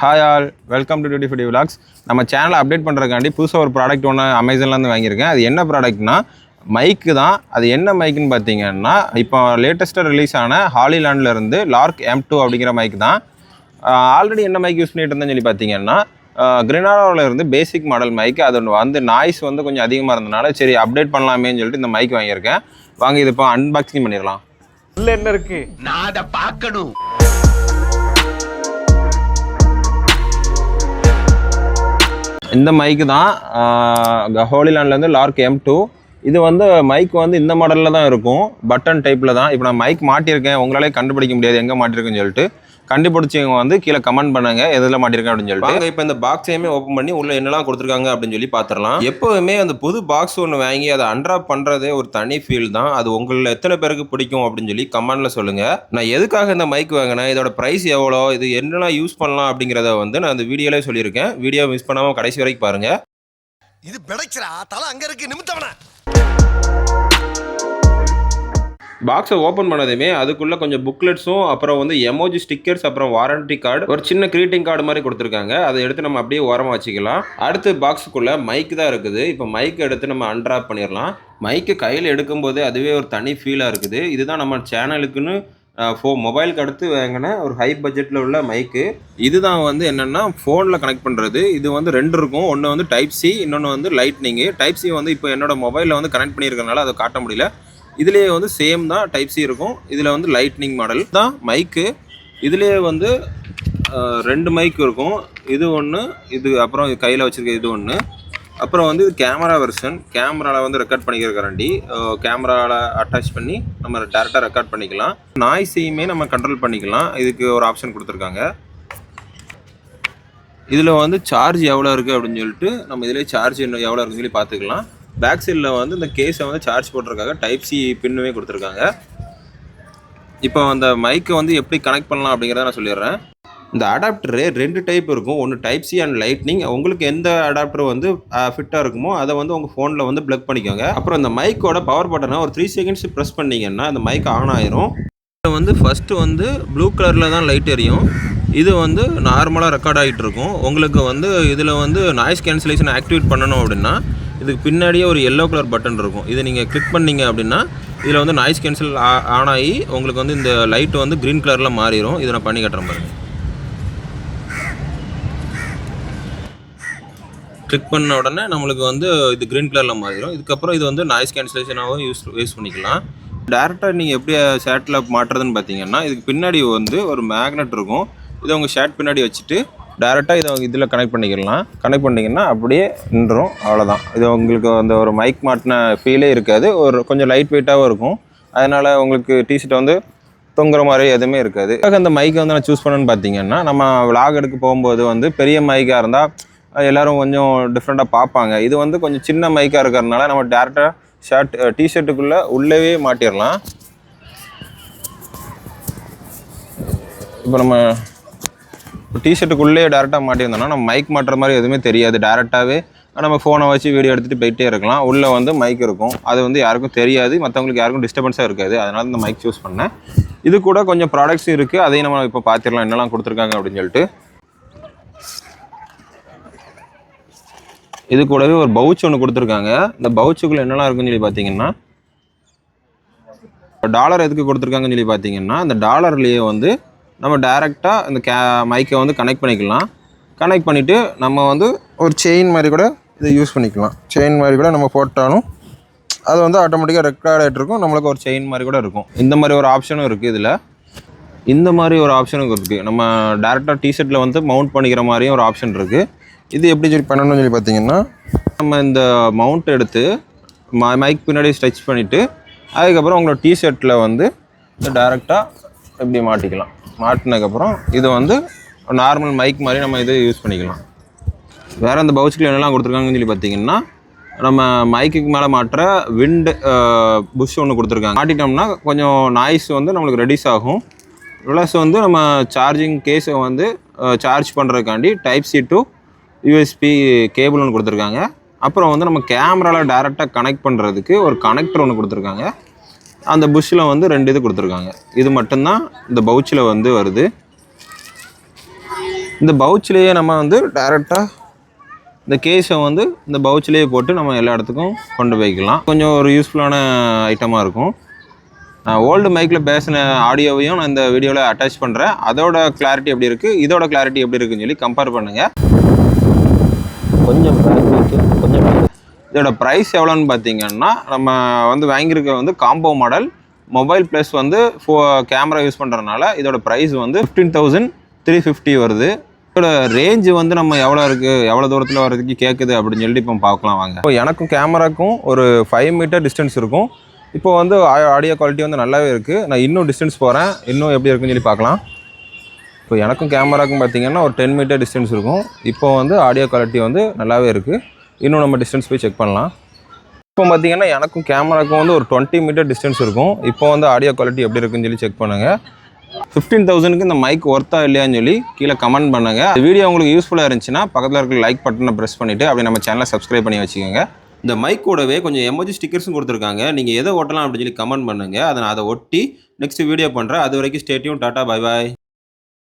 Hi all welcome to duty fifty vlogs நம்ம சேனலை update பண்ணுறதுக்காண்டி புதுசாக ஒரு ப்ராடக்ட் ஒன்று அமேசான்லேருந்து வாங்கியிருக்கேன். அது என்ன ப்ராடக்ட்னா மைக்கு தான். அது என்ன மைக்குன்னு பார்த்தீங்கன்னா இப்போ லேட்டஸ்ட்டாக ரிலீஸ் ஆன ஹாலிலாண்டில் இருந்து லார்க் எம் டூ அப்படிங்கிற மைக் தான். ஆல்ரெடி என்ன மைக் யூஸ் பண்ணிட்டு இருந்தேன்னு சொல்லி பார்த்தீங்கன்னா கிரினாரோவில் இருந்து பேசிக் மாடல் மைக் அது ஒன்று வந்து நாய்ஸ் வந்து கொஞ்சம் அதிகமாக இருந்தனால சரி அப்டேட் பண்ணலாமேன்னு சொல்லிட்டு இந்த மைக் வாங்கியிருக்கேன். வாங்க இது இப்போ அன்பாக்சிங் பண்ணிடலாம். உள்ள என்ன இருக்கு? நான் அதை பார்க்கணும். இந்த மைக்கு தான் ஹோலிலாண்ட்லேருந்து லார்க் எம் டூ இது வந்து மைக் வந்து இந்த மாடலில் தான் இருக்கும் பட்டன் டைப்பில் தான். இப்போ நான் மைக் மாட்டியிருக்கேன் உங்களாலே கண்டுபிடிக்க முடியாது எங்கே மாட்டிருக்குன்னு சொல்லிட்டு. கண்டுபிடிச்சவங்க வந்து கீழே கமெண்ட் பண்ணுங்க எதில் மாட்டிருக்கேன் அப்படின்னு சொல்லிட்டு. வாங்க இப்போ இந்த பாக்ஸையுமே ஓப்பன் பண்ணி உள்ள என்னெல்லாம் கொடுத்துருக்காங்க அப்படின்னு சொல்லி பார்த்துடலாம் எப்போவுமே அந்த புது பாக்ஸ் ஒன்று வாங்கி அதை அன்ட்ராப் பண்ணுறதே ஒரு தனி ஃபீல் தான். அது உங்களில் எத்தனை பேருக்கு பிடிக்கும் அப்படின்னு சொல்லி கமெண்ட்ல சொல்லுங்க. நான் எதுக்காக இந்த மைக் வாங்கினேன் இதோட ப்ரைஸ் எவ்வளோ இது என்னெல்லாம் யூஸ் பண்ணலாம் அப்படிங்கிறத வந்து நான் இந்த வீடியோலே சொல்லியிருக்கேன். வீடியோ மிஸ் பண்ணாமல் கடைசி வரைக்கும் பாருங்க. இது பிடைக்கிறா தலை அங்க இருக்கு நிமித்தவன. பாக்ஸை ஓப்பன் பண்ணதுமே அதுக்குள்ளே கொஞ்சம் புக்லெட்ஸும் அப்புறம் வந்து எமோஜி ஸ்டிக்கர்ஸ் அப்புறம் வாரண்டி கார்டு ஒரு சின்ன க்ரீட்டிங் கார்டு மாதிரி கொடுத்துருக்காங்க. அதை எடுத்து நம்ம அப்படியே ஓரமாக வச்சுக்கலாம். அடுத்து பாக்ஸுக்குள்ளே மைக் தான் இருக்குது. இப்போ மைக் எடுத்து நம்ம அன்ட்ராப் பண்ணிடலாம் மைக்கு கையில் எடுக்கும்போது அதுவே ஒரு தனி ஃபீலாக இருக்குது. இதுதான் நம்ம சேனலுக்குன்னு ஃபோ மொபைலுக்கு அடுத்து வாங்கின ஒரு ஹை பட்ஜெட்டில் உள்ள மைக்கு இதுதான் வந்து என்னென்னா ஃபோனில் கனெக்ட் பண்ணுறது இது வந்து ரெண்டு இருக்கும். ஒன்று வந்து டைப் சி இன்னொன்று வந்து லைட்னிங்கு டைப் சி வந்து இப்போ என்னோடய மொபைலில் வந்து கனெக்ட் பண்ணியிருக்கனால அதை காட்ட முடியல. இதுலேயே வந்து சேம் தான் டைப் சி இருக்கும். இதில் வந்து லைட்னிங் மாடல் தான் மைக்கு இதுலேயே வந்து ரெண்டு மைக் இருக்கும். இது ஒன்று இது அப்புறம் கையில் வச்சுருக்க இது ஒன்று அப்புறம் வந்து இது கேமரா வெர்ஷன் கேமராவில் வந்து ரெக்கார்ட் பண்ணிக்கிறக்காண்டி கேமராவில் அட்டாச் பண்ணி நம்ம டேரெக்டாக ரெக்கார்ட் பண்ணிக்கலாம். நாய்ஸையுமே நம்ம கண்ட்ரோல் பண்ணிக்கலாம். இதுக்கு ஒரு ஆப்ஷன் கொடுத்துருக்காங்க. இதில் வந்து சார்ஜ் எவ்வளோ இருக்குது அப்படின்னு சொல்லிட்டு நம்ம இதிலே சார்ஜ் இன்னும் எவ்வளோ இருக்குன்னு சொல்லி பார்த்துக்கலாம். பேக் சைடில் வந்து இந்த கேஸை வந்து சார்ஜ் போட்டிருக்காங்க. டைப் சி பின்னுமே கொடுத்துருக்காங்க. இப்போ அந்த மைக்கை வந்து எப்படி கனெக்ட் பண்ணலாம் அப்படிங்கிறத நான் சொல்லிடுறேன். இந்த அடாப்டரு ரெண்டு டைப் இருக்கும். ஒன்று டைப் சி அண்ட் லைட்னிங் உங்களுக்கு எந்த அடாப்டர் வந்து ஃபிட்டாக இருக்குமோ அதை வந்து உங்கள் ஃபோனில் வந்து ப்ளக் பண்ணிக்கோங்க. அப்புறம் இந்த மைக்கோட பவர் பட்டனை ஒரு த்ரீ செகண்ட்ஸ் ப்ரெஸ் பண்ணீங்கன்னா அந்த மைக் ஆன் ஆயிரும். இதில் வந்து ஃபஸ்ட்டு வந்து ப்ளூ கலரில் தான் லைட் எரியும். இது வந்து நார்மலாக ரெக்கார்ட் ஆகிட்டு இருக்கும் உங்களுக்கு வந்து இதில் வந்து நாய்ஸ் கேன்சலேஷன் ஆக்டிவேட் பண்ணணும் அப்படின்னா இதுக்கு பின்னாடியே ஒரு எல்லோ கலர் பட்டன் இருக்கும். இதை நீங்கள் கிளிக் பண்ணீங்க அப்படின்னா இதில் வந்து நாய்ஸ் கேன்சல் ஆன் ஆகி உங்களுக்கு வந்து இந்த லைட் வந்து க்ரீன் கலரில் மாறிடும் இதை நான் பண்ணி கட்டுறேன் பாருங்க. கிளிக் பண்ண உடனே நம்மளுக்கு வந்து இது க்ரீன் கலரில் மாறிடும் இதுக்கப்புறம் இது வந்து நாய்ஸ் கேன்சலேஷனாகவும் யூஸ் யூஸ் பண்ணிக்கலாம். டேரெக்டாக நீங்கள் எப்படி ஷர்ட்டில் மாட்டுறதுன்னு பார்த்தீங்கன்னா இதுக்கு பின்னாடி வந்து ஒரு மேக்னெட் இருக்கும். இதை உங்கள் ஷர்ட் பின்னாடி வச்சுட்டு டேரெக்டாக இதை இதில் கனெக்ட் பண்ணிக்கலாம். கனெக்ட் பண்ணிங்கன்னா அப்படியே நின்றும் அவ்வளோதான் இது உங்களுக்கு அந்த ஒரு மைக் மாட்டின ஃபீலே இருக்காது. ஒரு கொஞ்சம் லைட் வெயிட்டாகவும் இருக்கும். அதனால் உங்களுக்கு டிஷர்ட் வந்து தொங்குற மாதிரி எதுவுமே இருக்காது. அந்த மைக்கை வந்து நான் சூஸ் பண்ணேன்னு பார்த்தீங்கன்னா நம்ம விலாக் எடுக்க போகும்போது வந்து பெரிய மைக்காக இருந்தால் எல்லோரும் கொஞ்சம் டிஃப்ரெண்ட்டாக பார்ப்பாங்க. இது வந்து கொஞ்சம் சின்ன மைக்காக இருக்கிறதுனால நம்ம டேரெக்டாக ஷர்ட் டிஷர்ட்டுக்குள்ளே உள்ளவே மாட்டிடலாம். இப்போ நம்ம இப்போ டிஷர்ட்டுக்குள்ளேயே டேரெக்டாக மாட்டியிருந்தோம்னா நம்ம மைக் மாட்டுற மாதிரி எதுவுமே தெரியாது. டேரெக்டாகவே நம்ம ஃபோனை வச்சு வீடியோ எடுத்துகிட்டு போயிட்டே இருக்கலாம். உள்ளே வந்து மைக் இருக்கும். அது வந்து யாருக்கும் தெரியாது. மற்றவங்களுக்கு யாருக்கும் டிஸ்டர்பன்ஸாக இருக்காது. அதனால் இந்த மைக் சூஸ் பண்ணேன். இது கூட கொஞ்சம் ப்ராடக்ட்ஸ் இருக்குது அதையும் நம்ம இப்போ பார்த்துடலாம் என்னெல்லாம் கொடுத்துருக்காங்க அப்படின்னு சொல்லிட்டு. இது கூடவே ஒரு பவுச் ஒன்று கொடுத்துருக்காங்க. இந்த பவுச்சுக்குள்ளே என்னெல்லாம் இருக்குன்னு சொல்லி பார்த்தீங்கன்னா இப்போ டாலர் எதுக்கு கொடுத்துருக்காங்கன்னு சொல்லி பார்த்தீங்கன்னா இந்த டாலர்லேயே வந்து நம்ம டைரெக்டாக இந்த கே மைக்கை வந்து கனெக்ட் பண்ணிக்கலாம். கனெக்ட் பண்ணிவிட்டு நம்ம வந்து ஒரு செயின் மாதிரி கூட இதை யூஸ் பண்ணிக்கலாம். செயின் மாதிரி கூட நம்ம போட்டாலும் அது வந்து ஆட்டோமேட்டிக்காக ரெக்கார்ட் ஆகிட்டு இருக்கும். நம்மளுக்கு ஒரு செயின் மாதிரி கூட இருக்கும். இந்த மாதிரி ஒரு ஆப்ஷனும் இருக்குது இதில். இந்த மாதிரி ஒரு ஆப்ஷனும் இருக்குது நம்ம டேரெக்டாக டிஷர்ட்டில் வந்து மவுண்ட் பண்ணிக்கிற மாதிரியும் ஒரு ஆப்ஷன் இருக்குது இது எப்படி சொல்லி பண்ணணும்னு சொல்லி பார்த்தீங்கன்னா நம்ம இந்த மவுண்ட் எடுத்து ம மைக் பின்னாடி ஸ்ட்ரெச் பண்ணிவிட்டு அதுக்கப்புறம் உங்களோட டிஷர்ட்டில் வந்து டேரெக்டாக இப்படி மாட்டிக்கலாம். மாட்டினதுக்கப்புறம் இது வந்து நார்மல் மைக் மாதிரி நம்ம இது யூஸ் பண்ணிக்கலாம். வேறு அந்த பவுச்சுக்குள்ள என்னெல்லாம் கொடுத்துருக்காங்கன்னு சொல்லி பார்த்தீங்கன்னா நம்ம மைக்குக்கு மேலே மாட்டுற விண்டு புஷ் ஒன்று கொடுத்துருக்காங்க. மாட்டிட்டோம்னா கொஞ்சம் நாய்ஸ் வந்து நம்மளுக்கு ரெடியூஸ் ஆகும். ப்ளஸ் வந்து நம்ம சார்ஜிங் கேஸை வந்து charge பண்ணுறதுக்காண்டி type C to USB cable ஒன்று கொடுத்துருக்காங்க. அப்புறம் வந்து நம்ம கேமராவில் டேரெக்டாக கனெக்ட் பண்ணுறதுக்கு ஒரு கனெக்டர் ஒன்று கொடுத்துருக்காங்க. அந்த புஷ்ஷில் வந்து ரெண்டு இது கொடுத்துருக்காங்க. இது மட்டும்தான் இந்த பவுச்சில் வந்து வருது. இந்த பவுச்லேயே நம்ம வந்து டேரெக்டாக இந்த கேஸை வந்து இந்த பவுச்சிலேயே போட்டு நம்ம எல்லா இடத்துக்கும் கொண்டு போய்க்கலாம். கொஞ்சம் ஒரு யூஸ்ஃபுல்லான ஐட்டமாக இருக்கும். நான் ஓல்டு மைக்கில் பேசின ஆடியோவையும் நான் இந்த வீடியோவில் அட்டாச் பண்ணுறேன் அதோட கிளாரிட்டி எப்படி இருக்குது இதோட கிளாரிட்டி எப்படி இருக்குன்னு சொல்லி கம்பேர் பண்ணுங்கள் கொஞ்சம் கொஞ்சம் இதோட ப்ரைஸ் எவ்வளோன்னு பார்த்தீங்கன்னா நம்ம வந்து வாங்கியிருக்க வந்து காம்போ மாடல் மொபைல் ப்ளஸ் வந்து ஃபோ கேமரா யூஸ் பண்ணுறதுனால இதோட ப்ரைஸ் வந்து ஃபிஃப்டீன் தௌசண்ட் த்ரீ ஃபிஃப்டி வருது. இதோட ரேஞ்சு வந்து நம்ம எவ்வளோ இருக்குது எவ்வளோ தூரத்தில் வர்றதுக்கு கேட்குது அப்படின்னு சொல்லிட்டு இப்போ பார்க்கலாம் வாங்க. இப்போ எனக்கும் கேமராக்கும் ஒரு ஃபைவ் மீட்டர் டிஸ்டன்ஸ் இருக்கும். இப்போ வந்து ஆடியோ குவாலிட்டி வந்து நல்லாவே இருக்குது நான் இன்னும் டிஸ்டன்ஸ் போகிறேன் இன்னும் எப்படி இருக்குன்னு சொல்லி பார்க்கலாம். இப்போ எனக்கும் கேமராக்கும் பார்த்தீங்கன்னா ஒரு டென் மீட்டர் டிஸ்டன்ஸ் இருக்கும். இப்போ வந்து ஆடியோ குவாலிட்டி வந்து நல்லாவே இருக்குது இன்னும் நம்ம டிஸ்டன்ஸ் போய் செக் பண்ணலாம். இப்போ பார்த்தீங்கன்னா எனக்கும் கேமராக்கும் வந்து ஒரு டுவெண்ட்டி மீட்டர் டிஸ்டன்ஸ் இருக்கும். இப்போ வந்து ஆடியோ குவாலிட்டி எப்படி இருக்குன்னு சொல்லி செக் பண்ணுங்கள் ஃபிஃப்டீன் தௌசண்ட்க்கு இந்த மைக் ஒர்த்தா இல்லையான்னு சொல்லி கீழே கமெண்ட் பண்ணுங்கள் இந்த வீடியோ உங்களுக்கு யூஸ்ஃபுல்லாக இருந்துச்சுன்னா பக்கத்தில் இருக்கிற லைக் பட்டனை ப்ரெஸ் பண்ணிவிட்டு அப்படியே நம்ம சேனலை சப்ஸ்கிரைப் பண்ணி வச்சுக்கோங்க. இந்த மைக் கூடவே கொஞ்சம் எமோஜி ஸ்டிக்கர்ஸும் கொடுத்துருக்காங்க. நீங்கள் எதை ஒட்டலாம் அப்படின்னு சொல்லி கமெண்ட் பண்ணுங்கள் அதை நான் அதை ஒட்டி நெக்ஸ்ட் வீடியோ பண்ணுறேன் அது வரைக்கும் ஸ்டேட்டியும் டாட்டா பை பாய்